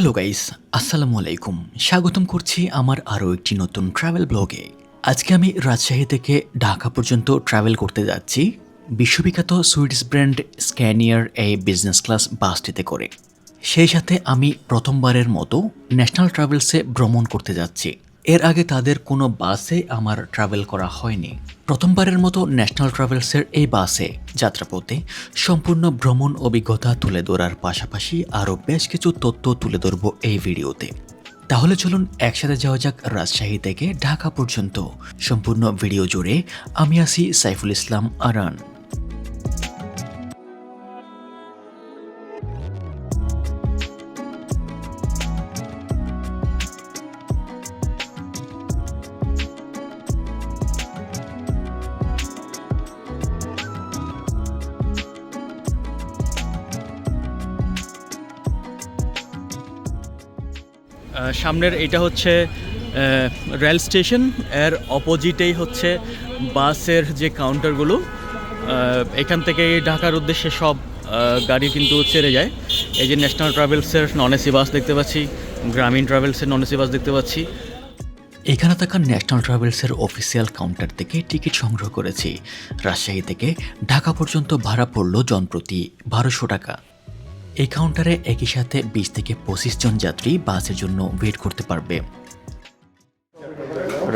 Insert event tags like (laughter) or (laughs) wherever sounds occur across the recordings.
Hello guys আসসালামু আলাইকুম স্বাগতম করছি আমার আরও একটি নতুন ট্রাভেল ব্লগে আজকে আমি রাজশাহী থেকে ঢাকা পর্যন্ত ট্রাভেল করতে যাচ্ছি। বিশ্ববিখ্যাত সুইডিশ ব্র্যান্ড স্ক্যানিয়ার এই বিজনেস ক্লাস বাসটিতে করে। সেই সাথে আমি প্রথমবারের মতো ন্যাশনাল ট্রাভেলসে ভ্রমণ করতে যাচ্ছি। এর আগে তাদের কোনো বাসে আমার ট্রাভেল করা হয়নি। প্রথমবারের মতো ন্যাশনাল ট্রাভেলসের এই বাসে যাত্রাপথে সম্পূর্ণ ভ্রমণ অভিজ্ঞতা তুলে ধরার পাশাপাশি আরও বেশ কিছু তথ্য তুলে ধরব এই ভিডিওতে। তাহলে চলুন একসাথে যাওয়া যাক রাজশাহী থেকে ঢাকা পর্যন্ত। সম্পূর্ণ ভিডিও জুড়ে আমি আছি সাইফুল ইসলাম আরান। সামনের এটা হচ্ছে রেল স্টেশন, এর অপোজিটেই হচ্ছে বাসের যে কাউন্টারগুলো এখান থেকে ঢাকার উদ্দেশ্যে সব গাড়ি কিন্তু ছেড়ে যায়। এই যে ন্যাশনাল ট্রাভেলসের নন এসি বাস দেখতে পাচ্ছি গ্রামীণ ট্রাভেলসের নন এসি বাস দেখতে পাচ্ছি। এখানে থাকা ন্যাশনাল ট্রাভেলসের অফিসিয়াল কাউন্টার থেকে টিকিট সংগ্রহ করেছি। রাজশাহী থেকে ঢাকা পর্যন্ত ভাড়া পড়ল জনপ্রতি বারোশো টাকা। এই কাউন্টারে একই সাথে বিশ থেকে পঁচিশ জন যাত্রী বাসের জন্য ওয়েট করতে পারবে।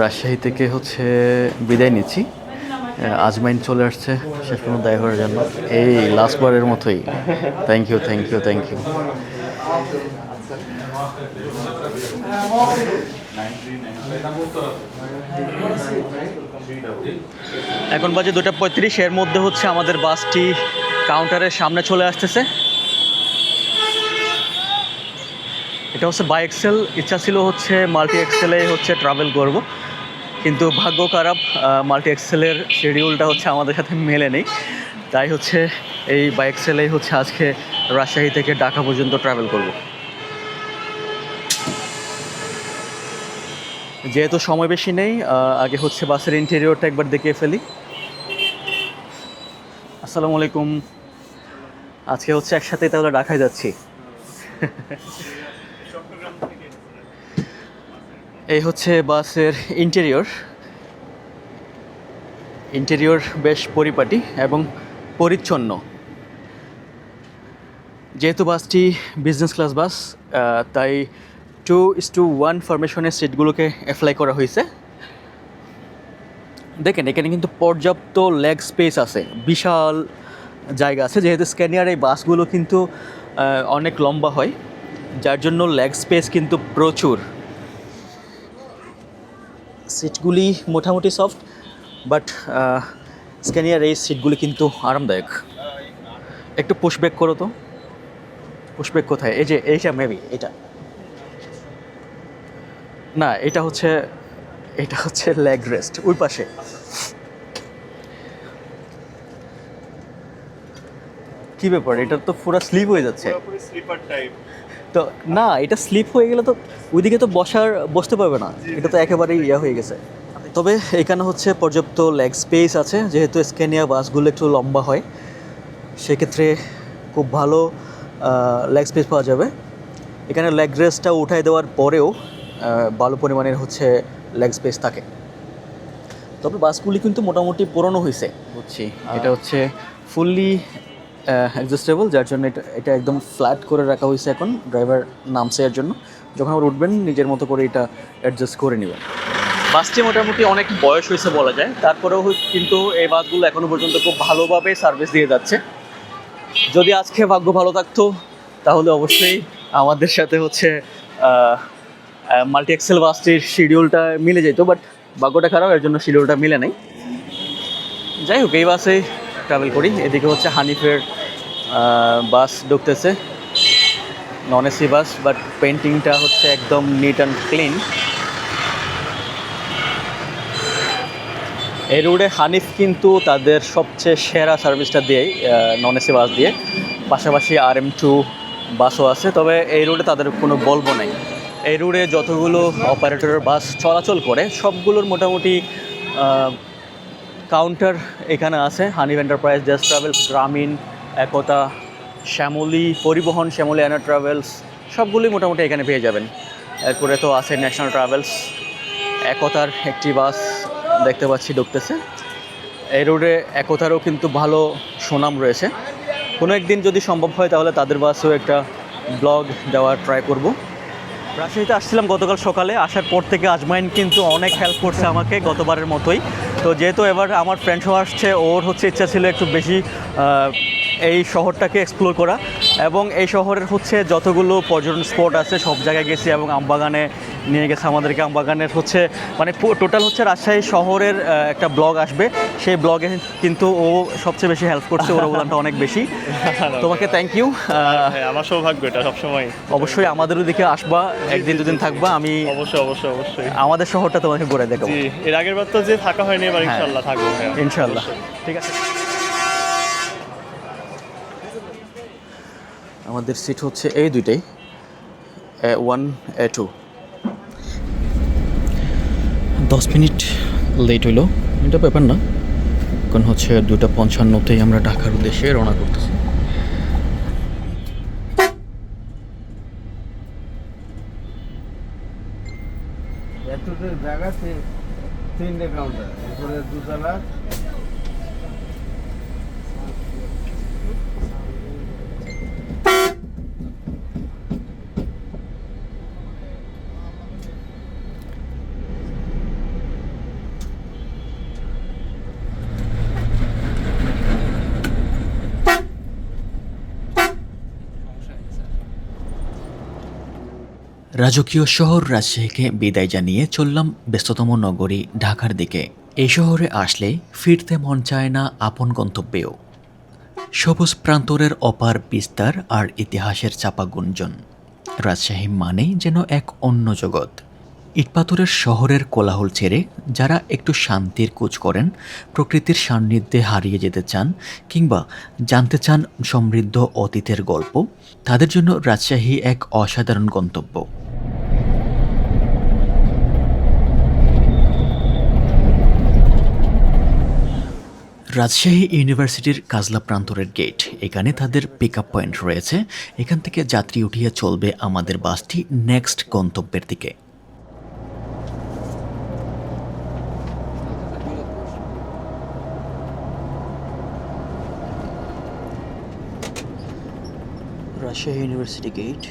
রাজশাহী থেকে হচ্ছে বিদায় নিচ্ছি। আজমাইন চলে আসছে শেষ পর্যন্ত দেখা করার জন্য। এই লাস্ট বারের মতোই। Thank you thank you thank you এখন বাজে দুটা পঁয়ত্রিশ এর মধ্যে হচ্ছে আমাদের বাসটি কাউন্টারের সামনে চলে আসতেছে। এটা হচ্ছে বাই এক্সেল ইচ্ছা ছিল হচ্ছে মাল্টি এক্সেলে হচ্ছে ট্রাভেল করব, কিন্তু ভাগ্য খারাপ মাল্টি এক্সেলের শিডিউলটা হচ্ছে আমাদের সাথে মেলে নেই। তাই হচ্ছে এই বাই এক্সেলেই হচ্ছে আজকে রাজশাহী থেকে ঢাকা পর্যন্ত ট্রাভেল করব। যেহেতু সময় বেশি নেই আগে হচ্ছে বাসের ইন্টেরিয়রটা একবার দেখে ফেলি। আসসালামু আলাইকুম। আজকে হচ্ছে একসাথে তাহলে ঢাকায় যাচ্ছি। এই হচ্ছে বাসের ইন্টেরিয়র ইন্টেরিয়র বেশ পরিপাটি এবং পরিচ্ছন্ন। যেহেতু বাসটি বিজনেস ক্লাস বাস তাই টু ইস টু ওয়ান ফরমেশনের সিটগুলোকে অ্যাপ্লাই করা হয়েছে। দেখেন, এখানে কিন্তু পর্যাপ্ত লেগ স্পেস আছে। বিশাল জায়গা আছে, যেহেতু স্ক্যানিয়ার এই বাসগুলো কিন্তু অনেক লম্বা হয়। যার জন্য লেগ স্পেস কিন্তু প্রচুর। সিটগুলি মোটামুটি সফট বাট স্ক্যানিয়ার এই সিটগুলি কিন্তু আরামদায়ক। একটু পুশব্যাক করো তো। পুশব্যাক কোথায়? এই যে, এইটা মেবি এটা। না, এটা হচ্ছে এটা হচ্ছে লেগ রেস্ট ওই পাশে। কি ব্যাপার? এটা তো পুরো স্লিপ হয়ে যাচ্ছে। স্লিপার টাইপ তো না, এটা স্লিপ হয়ে গেলে তো ওইদিকে তো বসার, বসতে পারবে না। এটা তো একেবারেই ইয়া হয়ে গেছে। তবে এখানে হচ্ছে পর্যাপ্ত লেগ স্পেস আছে। যেহেতু স্ক্যানিয়া বাসগুলো একটু লম্বা হয়, সেক্ষেত্রে খুব ভালো লেগ স্পেস পাওয়া যাবে। এখানে লেগ রেস্টটা উঠাই দেওয়ার পরেও ভালো পরিমাণের হচ্ছে লেগ স্পেস থাকে। তবে বাসগুলি কিন্তু মোটামুটি পুরনো হয়েছে বুঝছি। এটা হচ্ছে ফুললি অ্যাডজাস্টেবল যার জন্য এটা এটা একদম ফ্ল্যাট করে রাখা হয়েছে এখন ড্রাইভার নামছে এর জন্য। যখন আবার উঠবেন, নিজের মতো করে এটা অ্যাডজাস্ট করে নেবেন। বাসটি মোটামুটি অনেক বয়স হয়েছে বলা যায়। তারপরেও কিন্তু এই বাসগুলো এখনও পর্যন্ত খুব ভালোভাবে সার্ভিস দিয়ে যাচ্ছে। যদি আজকে ভাগ্য ভালো থাকতো, তাহলে অবশ্যই আমাদের সাথে হচ্ছে মাল্টি এক্সেল বাসটির শিডিউলটা মিলে যেত বাট ভাগ্যটা খারাপ, এর জন্য শিডিউলটা মিলে নাই। যাই হোক, এই বাসে ট্রাভেল করি। এদিকে হচ্ছে হানিফের বাস ঢুকতেছে। নন এসি বাস বাট পেন্টিংটা হচ্ছে একদম নিট অ্যান্ড ক্লিন এই রোডে হানিফ কিন্তু তাদের সবচেয়ে সেরা সার্ভিসটা দেয় নন এসি বাস দিয়ে। পাশাপাশি আর এম টু বাসও আছে, তবে এই রোডে তাদের কোনো বলব নাই। এই রোডে যতগুলো অপারেটরের বাস চলাচল করে, সবগুলোর মোটামুটি কাউন্টার এখানে আছে। হানিফ এন্টারপ্রাইজ জাস্ট ট্রাভেলস গ্রামীণ একতা শ্যামলী পরিবহন শ্যামলী অ্যানা ট্রাভেলস সবগুলোই মোটামুটি এখানে পেয়ে যাবেন। এরপরে তো আছে ন্যাশনাল ট্রাভেলস একতার একটি বাস দেখতে পাচ্ছি ঢুকতেছে। এই রোডে একতারও কিন্তু ভালো সুনাম রয়েছে। কোনো একদিন যদি সম্ভব হয় তাহলে তাদের বাসেও একটা ব্লগ দেওয়ার ট্রাই করব। রাজশাহীতে আসছিলাম গতকাল সকালে। আসার পর থেকে আজমাইন কিন্তু অনেক হেল্প করছে আমাকে গতবারের মতোই। তো যেহেতু এবার আমার ফ্রেন্ড সহ আসছে, ওর হচ্ছে ইচ্ছা ছিল একটু বেশি এই শহরটাকে এক্সপ্লোর করা। এবং এই শহরের হচ্ছে যতগুলো পর্যটন স্পট আছে, সব জায়গায় গেছি এবং আমবাগানে নিয়ে গেছে আমাদেরকে আমবাগানের হচ্ছে মানে টোটাল হচ্ছে রাজশাহী শহরের একটা ব্লগ আসবে। সেই ব্লগে কিন্তু ও সবচেয়ে বেশি হেল্প করছে ওর অবদানটা অনেক বেশি। (laughs) তোমাকে থ্যাংক ইউ হ্যাঁ আমার সৌভাগ্য এটা সবসময়। অবশ্যই আমাদেরও দিকে আসবা একদিন দুদিন থাকবা আমি অবশ্যই অবশ্যই অবশ্যই। আমাদের শহরটা তোমাকে ঘুরে দেখাবো। এর আগের বার তো যে থাকা হয়নি এবার হ্যাঁ। ইনশাল্লাহ থাকব হ্যাঁ ইনশাল্লাহ ঠিক আছে। আমাদের সিট হচ্ছে এই দুইটাই এ ওয়ান এ টু দশ মিনিট লেট হইল। এটা ব্যাপার না। কারণ হচ্ছে দুটা পঞ্চান্নতেই আমরা ঢাকার উদ্দেশ্যে রওনা করতেছি। এতদের জায়গাতে তিনটে কাউন্টার উপরে দুতলা রাজকীয় শহর রাজশাহীকে বিদায় জানিয়ে চললাম ব্যস্ততম নগরী ঢাকার দিকে। এই শহরে আসলে ফিরতে মন চায় না আপন গন্তব্যেও। সবুজ প্রান্তরের অপার বিস্তার আর ইতিহাসের চাপা গুঞ্জন। রাজশাহী মানেই যেন এক অন্য জগৎ। ইটপাথরের শহরের কোলাহল ছেড়ে যারা একটু শান্তির কুচ করেন, প্রকৃতির সান্নিধ্যে হারিয়ে যেতে চান কিংবা জানতে চান সমৃদ্ধ অতীতের গল্প, তাদের জন্য রাজশাহী এক অসাধারণ গন্তব্য। রাজশাহী ইউনিভার্সিটির কাজলা প্রান্তরের গেট, এখানে তাদের পিক আপ পয়েন্ট রয়েছে। এখান থেকে যাত্রী উঠিয়ে চলবে আমাদের বাসটি নেক্সট গন্তব্যের দিকে। রাজশাহী ইউনিভার্সিটি গেট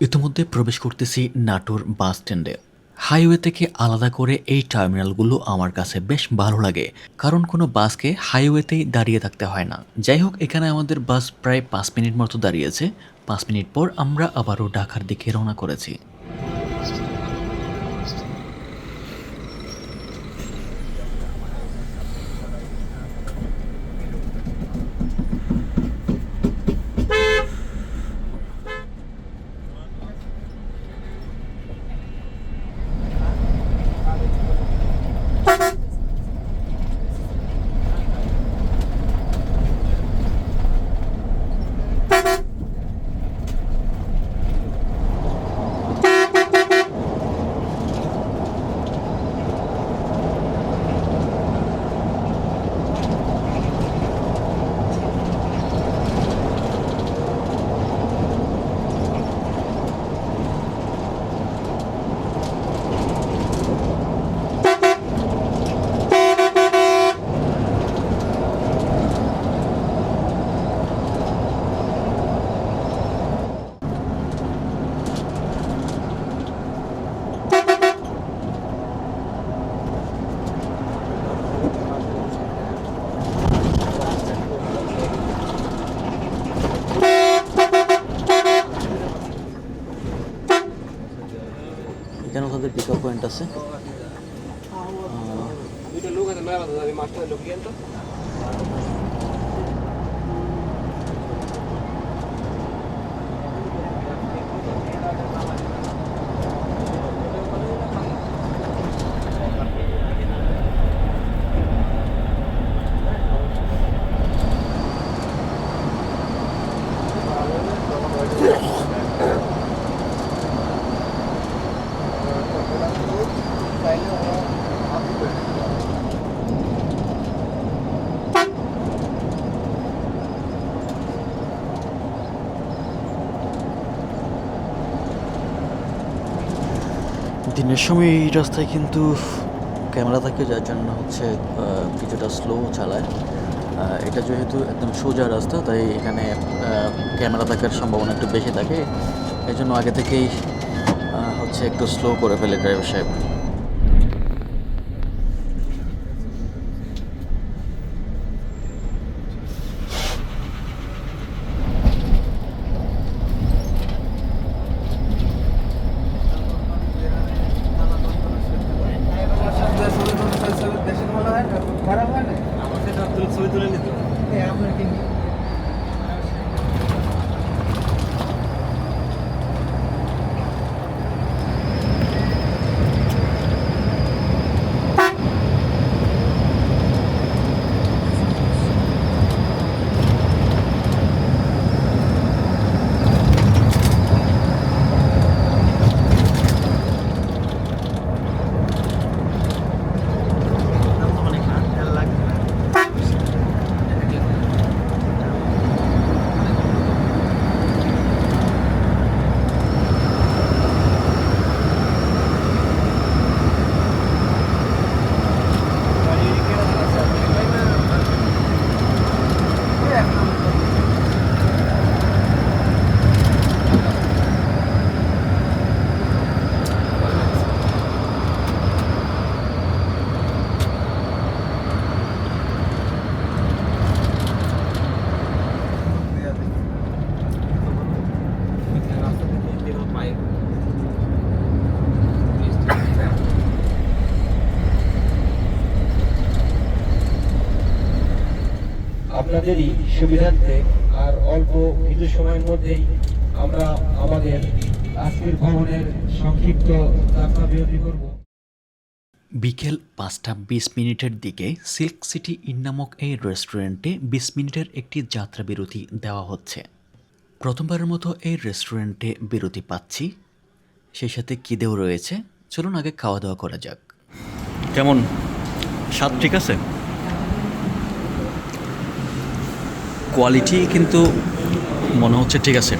ইতিমধ্যে প্রবেশ করতেছি নাটোর বাস স্ট্যান্ডে। হাইওয়ে থেকে আলাদা করে এই টার্মিনালগুলো আমার কাছে বেশ ভালো লাগে, কারণ কোনো বাসকে হাইওয়েতেই দাঁড়িয়ে থাকতে হয় না। যাই হোক, এখানে আমাদের বাস প্রায় পাঁচ মিনিট মতো দাঁড়িয়েছে। পাঁচ মিনিট পর আমরা আবারও ঢাকার দিকে রওনা করেছি। দিনের সময় এই রাস্তায় কিন্তু ক্যামেরা থাকে, যার জন্য হচ্ছে কিছুটা স্লো চালায়। এটা যেহেতু একদম সোজা রাস্তা, তাই এখানে ক্যামেরা থাকার সম্ভাবনা একটু বেশি থাকে। এই জন্য আগে থেকেই হচ্ছে একটু স্লো করে ফেলে ড্রাইভার সাহেব। খারাপ হয় না? আমার সাথে ছবি তুলে নিত। আপনার কি আপনাদেরই সুবিধার্থে আর অল্প কিছু সময়ের মধ্যেই আমরা আমাদের আজকের ভ্রমণের সংক্ষিপ্ত যাত্রা বিরতি করব। বিকেল পাঁচটা বিশ মিনিটের দিকে সিল্ক সিটি ইন নামক এই রেস্টুরেন্টে বিশ মিনিটের একটি যাত্রা বিরতি দেওয়া হচ্ছে। প্রথমবারের মতো এই রেস্টুরেন্টে বিরতি পাচ্ছি। সেই সাথে খিদেও রয়েছে। চলুন আগে খাওয়া দাওয়া করা যাক। কেমন? স্বাদ ঠিক আছে? কোয়ালিটি কিন্তু মনে হচ্ছে ঠিক আছে।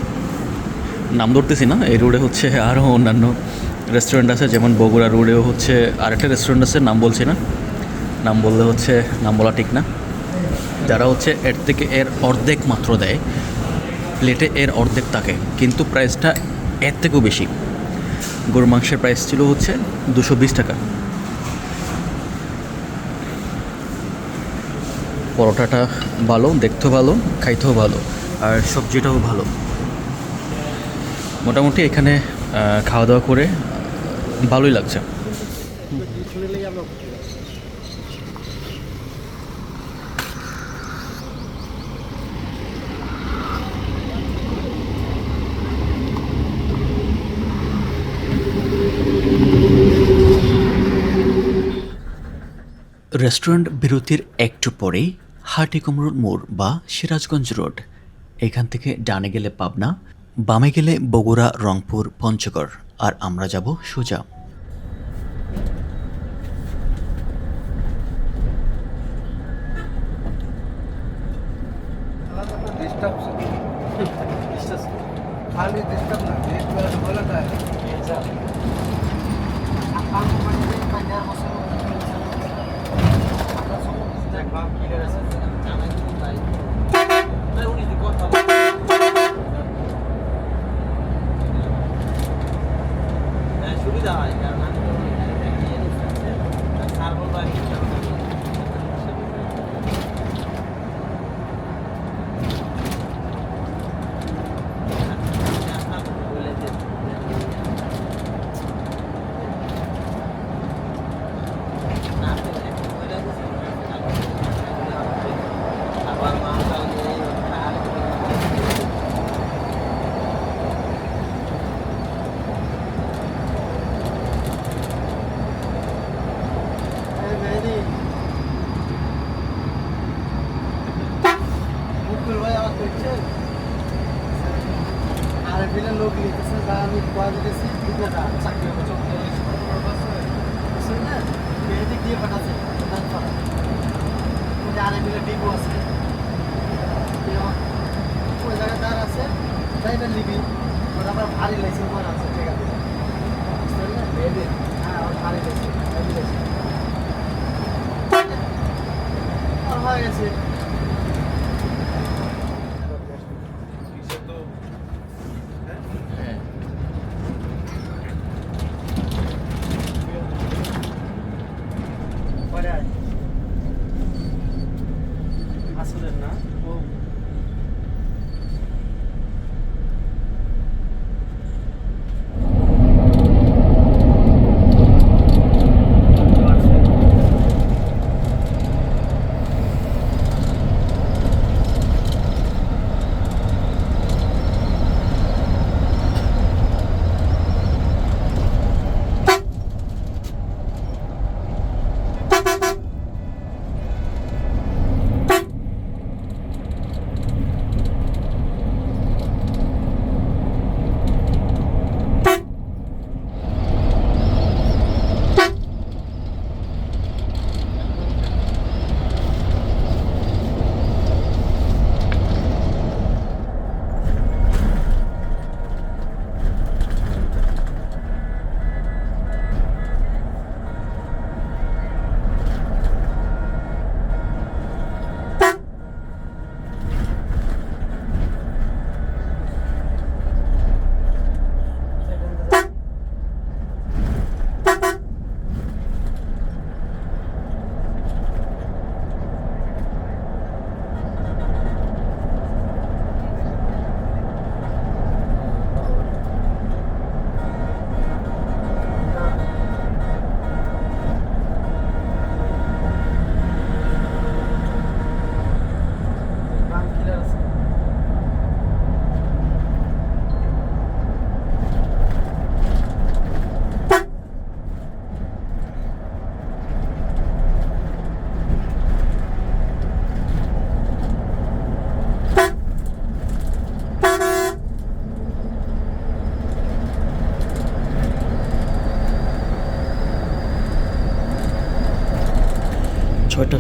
নাম ধরতেছি না, এই রোডে হচ্ছে আরও অন্যান্য রেস্টুরেন্ট আছে, যেমন বগুড়া রোডেও হচ্ছে আরেকটা রেস্টুরেন্ট আছে, নাম বলছি না। নাম বললে হচ্ছে, নাম বলা ঠিক না। যারা হচ্ছে এর থেকে এর অর্ধেক মাত্র দেয় প্লেটে এর অর্ধেক থাকে, কিন্তু প্রাইসটা এর থেকেও বেশি। গরুর মাংসের প্রাইস ছিল হচ্ছে দুশো বিশ টাকা। পরোটাটা ভালো, দেখতেও ভালো, খাইতেও ভালো, আর সবজিটাও ভালো। মোটামুটি এখানে খাওয়া দাওয়া করে ভালোই লাগছে। রেস্টুরেন্ট বিরতির একটু পরেই হাটি কুমরুর মোড় বা সিরাজগঞ্জ রোড। এখান থেকে ডানে গেলে পাবনা, বামে গেলে বগুড়া, রংপুর, পঞ্চগড়। আর আমরা যাব সোজা। খালি ডিস্টার্ব না এক বেলা বলে দেয় সুবিধা হয় কারণ আমি তো সার্বল বা আবার মাংস আর বিলে লোক লিখেছে যা আমি কোয়া দিতেছি দুটো কাজ চাকরি হবে বুঝছেন না মেয়েদি দিয়ে পাঠাচ্ছে প্রধান পাঠা ওই আর বিলে ডিপো আছে ওই জায়গায় তার আছে ড্রাইভার লিবি ওটা আমরা ভারী লাইসেন্স করা আছে ঠিক আছে বুঝলেন না মেয়েদি হ্যাঁ ওর ভারী লাইসেন্স হেভি লাইসেন্স আর হয়ে গেছে পরে আয় আসলেন না ও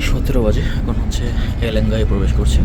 সতেরো বাজে। এখন হচ্ছে এলেঙ্গায় প্রবেশ করছে।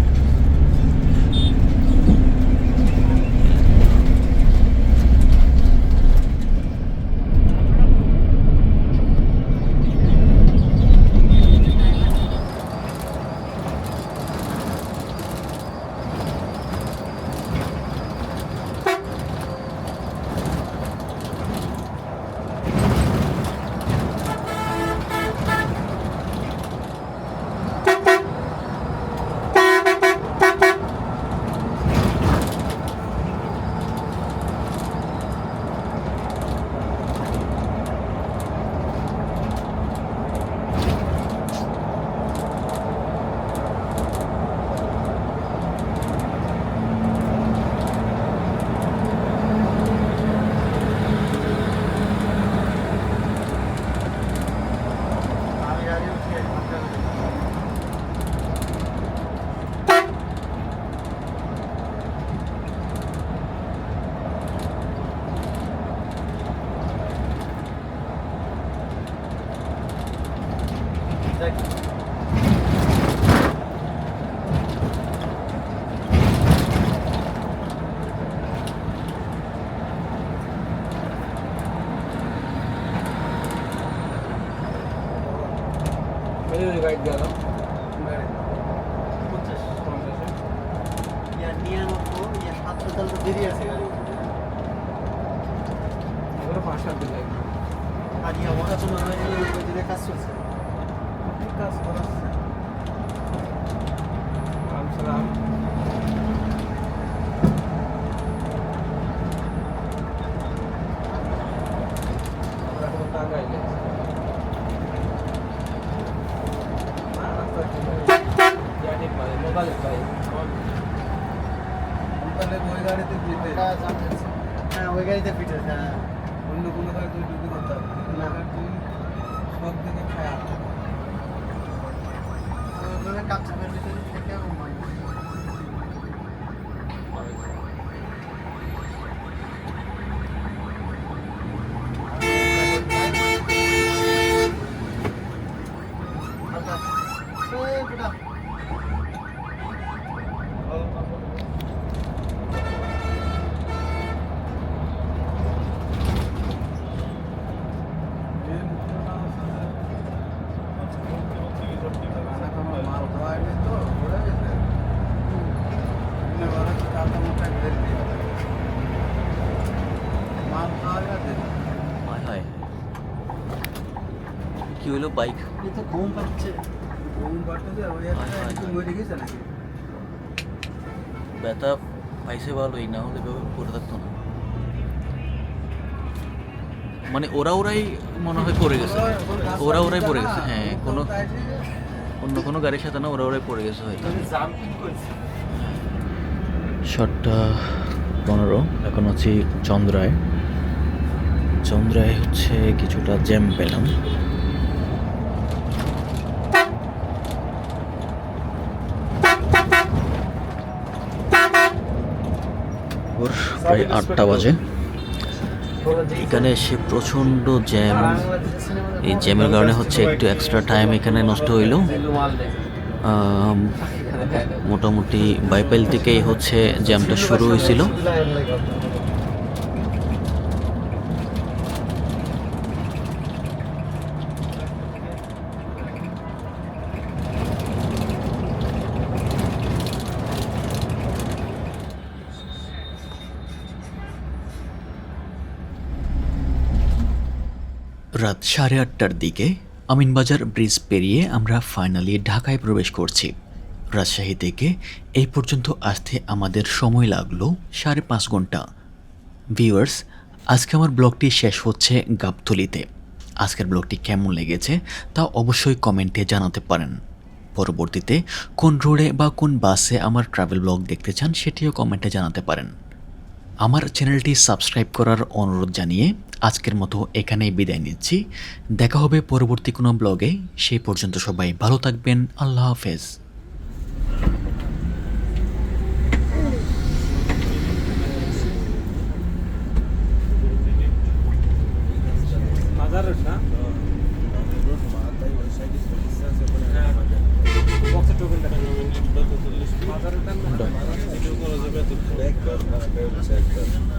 গাড়িতে চাচ্ছি। হ্যাঁ ওই গাড়িতে ফিটে হ্যাঁ অন্য কোনো গাড়ি তুই ঢুকে করতে হবে না। তুই সব দিকে খায় ওইভাবে কাজ থেকে থেকে মানে মাল খাওয়া হয়নি তো ঘুরে গেছে টাকা মোটা ঘের দিয়ে মাল খাওয়া গেছে হায় হায় কি হলো বাইক এই তো ঘুম পাচ্ছে। ঘুম পাড়তেছে ওই একটা মরে গেছে নাকি? ব্যথা পাইছে ভালোই না হলে পড়ে থাকতো না। মানে ওরা ওরাই মনে হয় পড়ে গেছে। ওরা ওরাই পড়ে গেছে হ্যাঁ কোনো অন্য কোনো গাড়ির সাথে না ওরা ওরাই পড়ে গেছে হয়তো। সাতটা পনেরো এখন আছি চন্দ্রায়। চন্দ্রায় হচ্ছে কিছুটা জ্যাম পেলাম। ওর প্রায় আটটা বাজে। এখানে এসে প্রচণ্ড জ্যাম। এই জ্যামের কারণে হচ্ছে একটু এক্সট্রা টাইম এখানে নষ্ট হইল। মোটামুটি বাইপাইল থেকেই হচ্ছে জ্যামটা শুরু হয়েছিল সাড়ে আটটার দিকে আমিনবাজার ব্রিজ পেরিয়ে আমরা ফাইনালি ঢাকায় প্রবেশ করছি। রাজশাহী থেকে এই পর্যন্ত আসতে আমাদের সময় লাগল সাড়ে পাঁচ ঘণ্টা। ভিউয়ার্স আজকে আমার ব্লগটি শেষ হচ্ছে গাবতলিতে। আজকের ব্লগটি কেমন লেগেছে তা অবশ্যই কমেন্টে জানাতে পারেন। পরবর্তীতে কোন রোডে বা কোন বাসে আমার ট্রাভেল ব্লগ দেখতে চান সেটিও কমেন্টে জানাতে পারেন। আমার চ্যানেলটি সাবস্ক্রাইব করার অনুরোধ জানিয়ে আজকের মতো এখানেই বিদায় নিচ্ছি। দেখা হবে পরবর্তী কোনো ব্লগে। সেই পর্যন্ত সবাই ভালো থাকবেন। আল্লাহ হাফেজ। রোড না বক্সের টোকেন দেখা মাজার রোড না